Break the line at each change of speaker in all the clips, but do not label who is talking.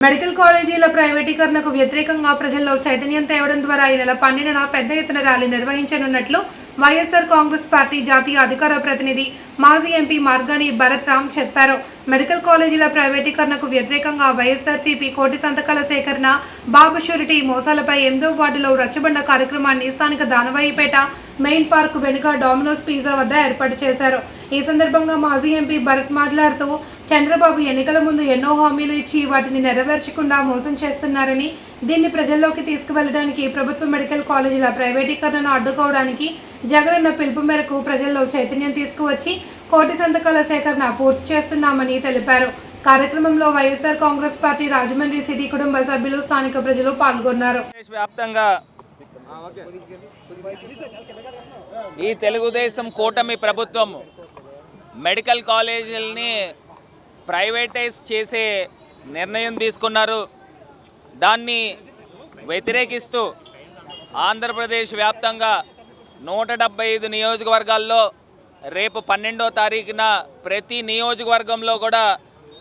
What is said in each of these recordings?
Medical కాలేజీల ప్రైవేటీకరణకు వ్యతిరేకంగా ప్రజల్లో చైతన్యం తేవడం ద్వారా ఈ నెల పన్నెండున పెద్ద ఎత్తున ర్యాలీ నిర్వహించనున్నట్లు వైఎస్ఆర్ కాంగ్రెస్ పార్టీ జాతీయ అధికార ప్రతినిధి మాజీ ఎంపీ మార్గాని భరత్ రామ్ చెప్పారు. మెడికల్ కాలేజీల ప్రైవేటీకరణకు వ్యతిరేకంగా వైఎస్ఆర్సీపీ కోటి సంతకాల సేకరణ బాబు షూరిటీ మోసాలపై ఎనిమిదో వార్డులో రచ్చబండ కార్యక్రమాన్ని స్థానిక దానవాయిపేట మెయిన్ పార్క్ వెనుక డామినోస్ పిజ్జా వద్ద ఏర్పాటు చేశారు. ఈ సందర్భంగా మాజీ ఎంపీ భరత్ మాట్లాడుతూ చంద్రబాబు ఎన్నికల ముందు ఎన్నో హామీలు ఇచ్చి వాటిని నెరవేర్చకుండా మోసం చేస్తున్నారని దీన్ని ప్రజల్లోకి తీసుకువెళ్ళడానికి ప్రభుత్వ మెడికల్ కాలేజీల ప్రైవేటీకరణను అడ్డుకోవడానికి జగనన్న పిలుపు మేరకు ప్రజల్లో చైతన్యం తీసుకువచ్చి కోటి సంతకాల సేకరణ పూర్తి చేస్తున్నామని తెలిపారు. కార్యక్రమంలో YSR Congress party Rajahmundry city కుటుంబ సభ్యులు స్థానిక ప్రజలు పాల్గొన్నారు.
ఈ తెలుగుదేశం కూటమి ప్రభుత్వం మెడికల్ కాలేజీలని ప్రైవేటైజ్ చేసే నిర్ణయం తీసుకున్నారు. దాన్ని వ్యతిరేకిస్తూ ఆంధ్రప్రదేశ్ వ్యాప్తంగా నూట డెబ్బై ఐదు నియోజకవర్గాల్లో రేపు పన్నెండో తారీఖున ప్రతి నియోజకవర్గంలో కూడా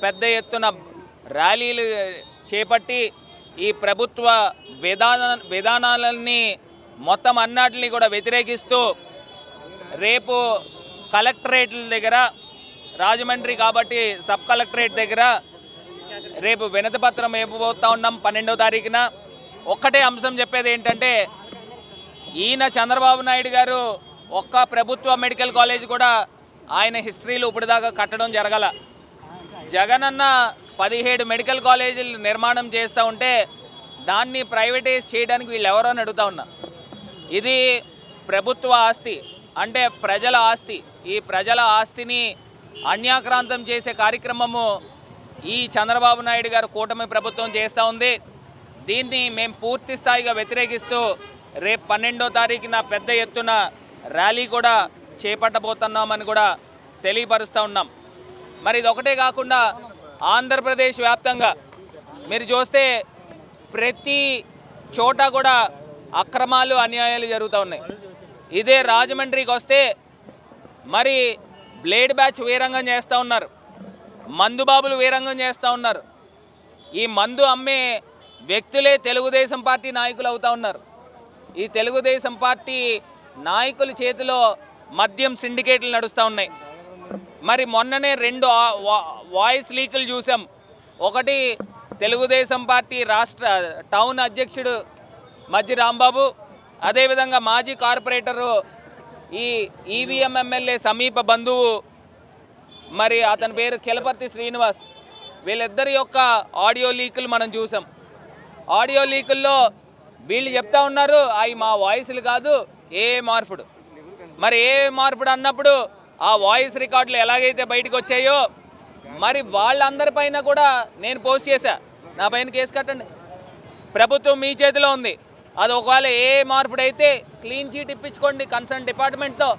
పెద్ద ఎత్తున ర్యాలీలు చేపట్టి ఈ ప్రభుత్వ విధాన విధానాలని మొత్తం అన్నాటిని కూడా వ్యతిరేకిస్తూ రేపు కలెక్టరేట్ల దగ్గర రాజమండ్రి కాబట్టి సబ్ కలెక్టరేట్ దగ్గర రేపు వినతిపత్రం ఇవ్వబోతా ఉన్నాం పన్నెండవ తారీఖున. ఒక్కటే అంశం చెప్పేది ఏంటంటే ఈయన చంద్రబాబు నాయుడు గారు ఒక్క ప్రభుత్వ మెడికల్ కాలేజ్ కూడా ఆయన హిస్టరీలు ఇప్పటిదాకా కట్టడం జరగల. జగనన్న పదిహేడు మెడికల్ కాలేజీలు నిర్మాణం చేస్తూ ఉంటే దాన్ని ప్రైవేటైజ్ చేయడానికి వీళ్ళు ఎవరో అని అడుగుతా ఉన్నా. ఇది ప్రభుత్వ ఆస్తి అంటే ప్రజల ఆస్తి. ఈ ప్రజల ఆస్తిని అన్యాక్రాంతం చేసే కార్యక్రమము ఈ చంద్రబాబు నాయుడు గారు కూటమి ప్రభుత్వం చేస్తూ ఉంది. దీన్ని మేము పూర్తి స్థాయిగా వ్యతిరేకిస్తూ రేపు పన్నెండో తారీఖున పెద్ద ఎత్తున ర్యాలీ కూడా చేపట్టబోతున్నామని కూడా తెలియపరుస్తూ ఉన్నాం. మరి ఇది ఒకటే కాకుండా ఆంధ్రప్రదేశ్ వ్యాప్తంగా మీరు చూస్తే ప్రతి చోట కూడా అక్రమాలు అన్యాయాలు జరుగుతూ ఉన్నాయి. ఇదే రాజమండ్రికి వస్తే మరి బ్లేడ్ బ్యాచ్ వీరంగం చేస్తూ ఉన్నారు. మందు బాబులు వీరంగం చేస్తూ ఉన్నారు. ఈ మందు అమ్మే వ్యక్తులే తెలుగుదేశం పార్టీ నాయకులు అవుతూ ఉన్నారు. ఈ తెలుగుదేశం పార్టీ నాయకుల చేతిలో మద్యం సిండికేట్లు నడుస్తూ ఉన్నాయి. మరి మొన్ననే రెండు వాయిస్ లీకులు చూసాం. ఒకటి తెలుగుదేశం పార్టీ రాష్ట్ర టౌన్ అధ్యక్షుడు మజ్జి రాంబాబు అదేవిధంగా మాజీ కార్పొరేటరు ఈ ఈవీఎం ఎమ్మెల్యే సమీప బంధువు మరి అతని పేరు కెలపర్తి శ్రీనివాస్. వీళ్ళిద్దరి యొక్క ఆడియో లీకులు మనం చూసాం. ఆడియో లీకుల్లో వీళ్ళు చెప్తా ఉన్నారు అవి మా వాయిస్లు కాదు ఏ మార్పుడు. మరి ఏ మార్పుడు అన్నప్పుడు ఆ వాయిస్ రికార్డులు ఎలాగైతే బయటకు వచ్చాయో మరి వాళ్ళందరిపైన కూడా నేను పోస్ట్ చేశా. నా పైన కేసు కట్టండి. ప్రభుత్వం మీ చేతిలో ఉంది. అది ఒకవేళ ఏ మార్పుడు అయితే క్లీన్ చీట్ ఇప్పించుకోండి కన్సర్న్ డిపార్ట్మెంట్తో.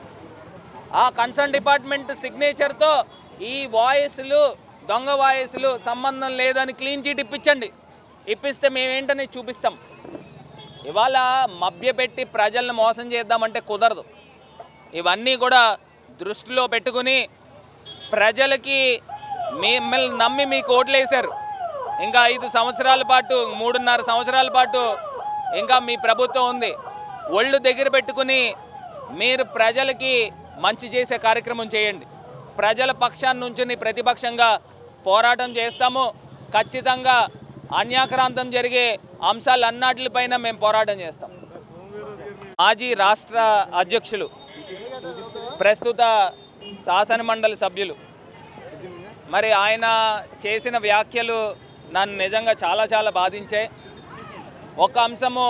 ఆ కన్సర్న్ డిపార్ట్మెంట్ సిగ్నేచర్తో ఈ వాయిస్లు దొంగ వాయిస్లు సంబంధం లేదని క్లీన్ చీట్ ఇప్పించండి. ఇప్పిస్తే మేమేంటని చూపిస్తాం. ఇవాళ మభ్యపెట్టి ప్రజల్ని మోసం చేద్దామంటే కుదరదు. ఇవన్నీ కూడా దృష్టిలో పెట్టుకుని ప్రజలకి మిమ్మల్ని నమ్మి మీకు ఓట్లు వేశారు ఇంకా ఐదు సంవత్సరాల పాటు మూడున్నర సంవత్సరాల పాటు ఇంకా మీ ప్రభుత్వం ఉంది. ఒళ్ళు దగ్గర పెట్టుకుని మీరు ప్రజలకి మంచి చేసే కార్యక్రమం చేయండి. ప్రజల పక్షాన్ని నుంచి ప్రతిపక్షంగా పోరాటం చేస్తాము. ఖచ్చితంగా అన్యాక్రాంతం జరిగే అంశాలు అన్నాటిపైన మేము పోరాటం చేస్తాం. మాజీ రాష్ట్ర అధ్యక్షులు ప్రస్తుత శాసనమండలి సభ్యులు మరి ఆయన చేసిన వ్యాఖ్యలు నన్ను నిజంగా చాలా చాలా బాధించాయి. ఒక అంశము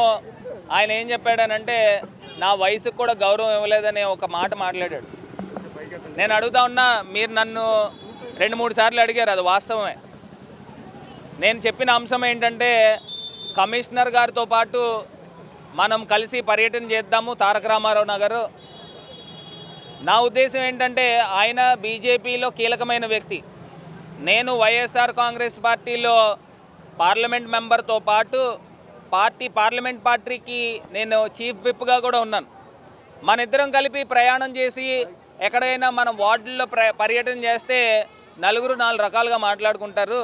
ఆయన ఏం చెప్పాడనంటే నా వయసుకు కూడా గౌరవం ఇవ్వలేదనే ఒక మాట మాట్లాడాడు. నేను అడుగుతా ఉన్నా మీరు నన్ను రెండు మూడు సార్లు అడిగారు అది వాస్తవమే. నేను చెప్పిన అంశం ఏంటంటే కమిషనర్ గారితో పాటు మనం కలిసి పర్యటన చేద్దాము తారక రామారావు నగరు. నా ఉద్దేశం ఏంటంటే ఆయన బీజేపీలో కీలకమైన వ్యక్తి. నేను వైఎస్ఆర్ కాంగ్రెస్ పార్టీలో పార్లమెంట్ మెంబర్తో పాటు పార్టీ పార్లమెంట్ పార్టీకి నేను చీఫ్ విప్గా కూడా ఉన్నాను. మన ఇద్దరం కలిపి ప్రయాణం చేసి ఎక్కడైనా మన వార్డుల్లో ప్ర పర్యటన చేస్తే నలుగురు నాలుగు రకాలుగా మాట్లాడుకుంటారు.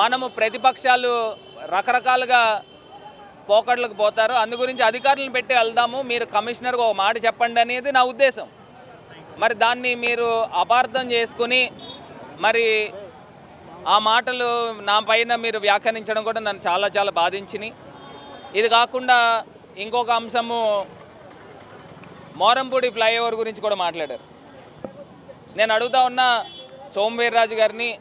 మనము ప్రతిపక్షాలు రకరకాలుగా పోకట్లకు పోతారు. అందు గురించి అధికారులను పెట్టి వెళ్దాము. మీరు కమిషనర్గా ఒక మాట చెప్పండి అనేది నా ఉద్దేశం. మరి దాన్ని మీరు అపార్థం చేసుకుని మరి ఆ మాటలు నా పైన మీరు వ్యాఖ్యానించడం కూడా నన్ను చాలా చాలా బాధించినాయి. ఇది కాకుండా ఇంకొక అంశము మోరంపూడి ఫ్లైఓవర్ గురించి కూడా మాట్లాడారు. నేను అడుగుతా ఉన్న సోమవీర్రాజు గారిని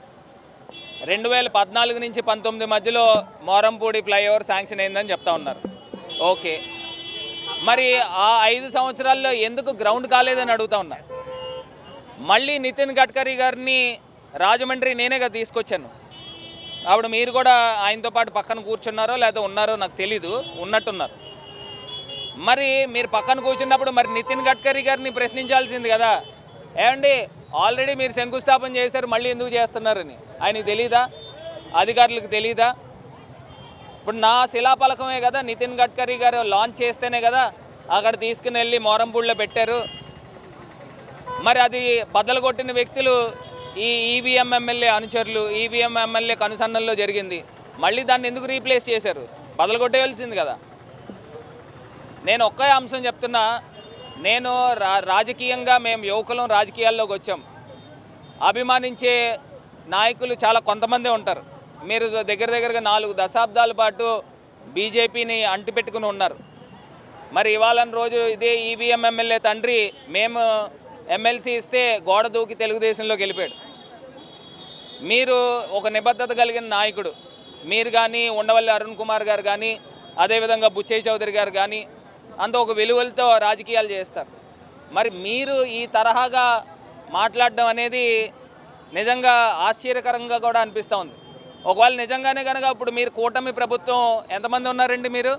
రెండు వేల పద్నాలుగు నుంచి పంతొమ్మిది మధ్యలో మోరంపూడి ఫ్లైఓవర్ శాంక్షన్ అయిందని చెప్తా ఉన్నారు. ఓకే. మరి ఆ ఐదు సంవత్సరాల్లో ఎందుకు గ్రౌండ్ కాలేదని అడుగుతా ఉన్నా. మళ్ళీ నితిన్ గడ్కరీ గారిని రాజమండ్రి నేనేగా తీసుకొచ్చాను. అప్పుడు మీరు కూడా ఆయనతో పాటు పక్కన కూర్చున్నారో లేదా ఉన్నారో నాకు తెలీదు ఉన్నట్టున్నారు. మరి మీరు పక్కన కూర్చున్నప్పుడు మరి నితిన్ గడ్కరీ గారిని ప్రశ్నించాల్సింది కదా. ఏమండి ఆల్రెడీ మీరు శంకుస్థాపన చేశారు మళ్ళీ ఎందుకు చేస్తున్నారని? ఆయనకు తెలీదా? అధికారులకు తెలీదా? ఇప్పుడు నా శిలాపలకమే కదా నితిన్ గడ్కరీ గారు లాంచ్ చేస్తేనే కదా అక్కడ తీసుకుని వెళ్ళి మోరంపూడిలో పెట్టారు. మరి అది బద్దలు కొట్టిన వ్యక్తులు ఈ ఈవీఎం ఎమ్మెల్యే అనుచరులు ఈవీఎం ఎమ్మెల్యే కనుసన్నల్లో జరిగింది. మళ్ళీ దాన్ని ఎందుకు రీప్లేస్ చేశారు? బద్దలు కొట్టేయాల్సింది కదా. నేను ఒక్కే అంశం చెప్తున్నా నేను రా రాజకీయంగా మేము యువకులం రాజకీయాల్లోకి వచ్చాం. అభిమానించే నాయకులు చాలా కొంతమందే ఉంటారు. మీరు దగ్గర దగ్గరగా నాలుగు దశాబ్దాల పాటు బీజేపీని అంటిపెట్టుకుని ఉన్నారు. మరి ఇవాళ రోజు ఇదే ఈవీఎం ఎమ్మెల్యే తండ్రి మేము ఎమ్మెల్సీ ఇస్తే గోడ దూకి తెలుగుదేశంలోకి వెళ్ళిపోయాడు. మీరు ఒక నిబద్ధత కలిగిన నాయకుడు. మీరు కానీ ఉండవల్లి అరుణ్ కుమార్ గారు కానీ అదేవిధంగా బుచ్చయ్య చౌదరి గారు కానీ అంత ఒక విలువలతో రాజకీయాలు చేస్తారు. మరి మీరు ఈ తరహాగా మాట్లాడడం అనేది నిజంగా ఆశ్చర్యకరంగా కూడా అనిపిస్తూ ఉంది. ఒకవేళ నిజంగానే కనుక ఇప్పుడు మీరు కూటమి ప్రభుత్వం ఎంతమంది ఉన్నారండి మీరు?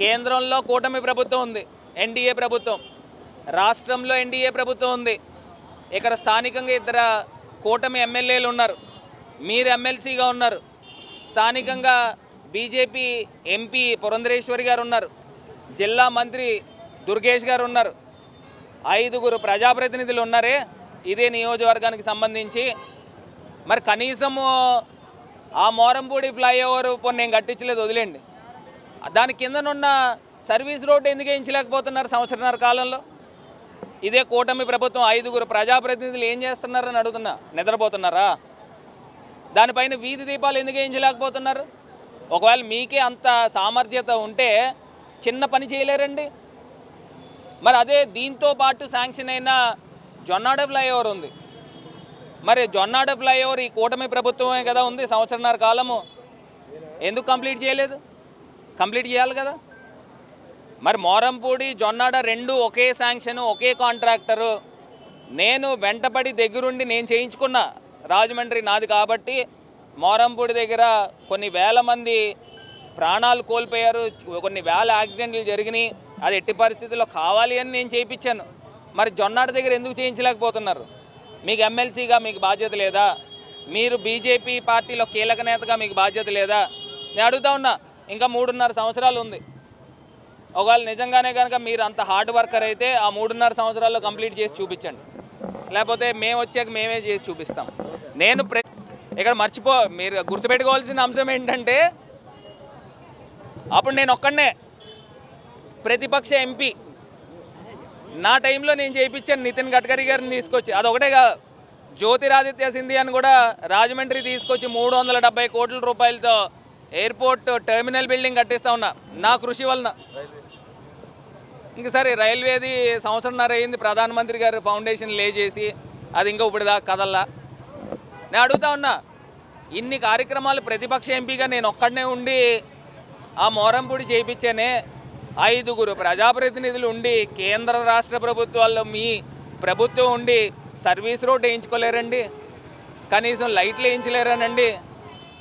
కేంద్రంలో కూటమి ప్రభుత్వం ఉంది. ఎన్డీఏ ప్రభుత్వం. రాష్ట్రంలో ఎన్డీఏ ప్రభుత్వం ఉంది. ఇక్కడ స్థానికంగా ఇద్దరు కూటమి ఎమ్మెల్యేలు ఉన్నారు. మీరు ఎమ్మెల్సీగా ఉన్నారు. స్థానికంగా బీజేపీ ఎంపీ పురంధరేశ్వరి గారు ఉన్నారు. జిల్లా మంత్రి దుర్గేష్ గారు ఉన్నారు. ఐదుగురు ప్రజాప్రతినిధులు ఉన్నారే. ఇదే నియోజకవర్గానికి సంబంధించి. మరి కనీసము ఆ మోరంపూడి ఫ్లైఓవర్ పోనీ నేను కట్టించలేదు వదిలేండి దాని కిందనున్న సర్వీస్ రోడ్డు ఎందుకు వేయించలేకపోతున్నారు సంవత్సరన్నర కాలంలో? ఇదే కూటమి ప్రభుత్వం ఐదుగురు ప్రజాప్రతినిధులు ఏం చేస్తున్నారని అడుగుతున్నా. నిద్రపోతున్నారా? దానిపైన వీధి దీపాలు ఎందుకు వేయించలేకపోతున్నారు? ఒకవేళ మీకే అంత సామర్థ్యత ఉంటే చిన్న పని చేయలేరండి. మరి అదే దీంతో పాటు శాంక్షన్ అయిన జొన్నాడ ఫ్లైఓవర్ ఉంది. మరి జొన్నాడ ఫ్లైఓవర్ ఈ కూటమి ప్రభుత్వమే కదా ఉంది సంవత్సరన్నర కాలము. ఎందుకు కంప్లీట్ చేయలేదు? కంప్లీట్ చేయాలి కదా? మరి మోరంపూడి జొన్నాడ రెండు ఒకే శాంక్షన్ ఒకే కాంట్రాక్టరు. నేను వెంటపడి దగ్గరుండి నేను చేయించుకున్నా రాజమండ్రి నాది కాబట్టి మోరంపూడి దగ్గర కొన్ని వేల మంది ప్రాణాలు కోల్పోయారు. కొన్ని వేల యాక్సిడెంట్లు జరిగినాయి. అది ఎట్టి పరిస్థితుల్లో కావాలి అని నేను చేయించాను. మరి జొన్నాడ దగ్గర ఎందుకు చేయించలేకపోతున్నారు? మీకు ఎమ్మెల్సీగా మీకు బాధ్యత లేదా? మీరు బీజేపీ పార్టీలో కీలక నేతగా మీకు బాధ్యత లేదా? నేను అడుగుతా ఉన్నా. ఇంకా మూడున్నర సంవత్సరాలు ఉంది. ఒకవేళ నిజంగానే కనుక మీరు అంత హార్డ్ వర్కర్ అయితే ఆ మూడున్నర సంవత్సరాల్లో కంప్లీట్ చేసి చూపించండి. లేకపోతే మేము వచ్చాక మేమే చేసి చూపిస్తాం. నేను ప్ర ఇక్కడ మర్చిపో మీరు గుర్తుపెట్టుకోవాల్సిన అంశం ఏంటంటే అప్పుడు నేను ఒక్కడనే ప్రతిపక్ష ఎంపీ నా టైంలో నేను చేయించాను నితిన్ గడ్కరీ గారిని తీసుకొచ్చి అదొకటే కాదు. జ్యోతిరాదిత్య సింధియాని కూడా రాజమండ్రి తీసుకొచ్చి మూడు వందల డెబ్బై కోట్ల రూపాయలతో ఎయిర్పోర్ట్ టెర్మినల్ బిల్డింగ్ కట్టిస్తా ఉన్నా నా కృషి వలన. ఇంక సరే రైల్వేది సంవత్సరంన్నర అయింది. ప్రధానమంత్రి గారు ఫౌండేషన్ లే చేసి అది ఇంకా ఇప్పుడు దాకా కదల్లా. నేను అడుగుతా ఉన్నా ఇన్ని కార్యక్రమాలు ప్రతిపక్ష ఎంపీగా నేను ఒక్కడనే ఉండి ఆ మోరంపూడి చేయించానే ఐదుగురు ప్రజాప్రతినిధులు ఉండి కేంద్ర రాష్ట్ర ప్రభుత్వాల్లో మీ ప్రభుత్వం ఉండి సర్వీస్ రోడ్ వేయించుకోలేరండి. కనీసం లైట్లు వేయించలేరనండి.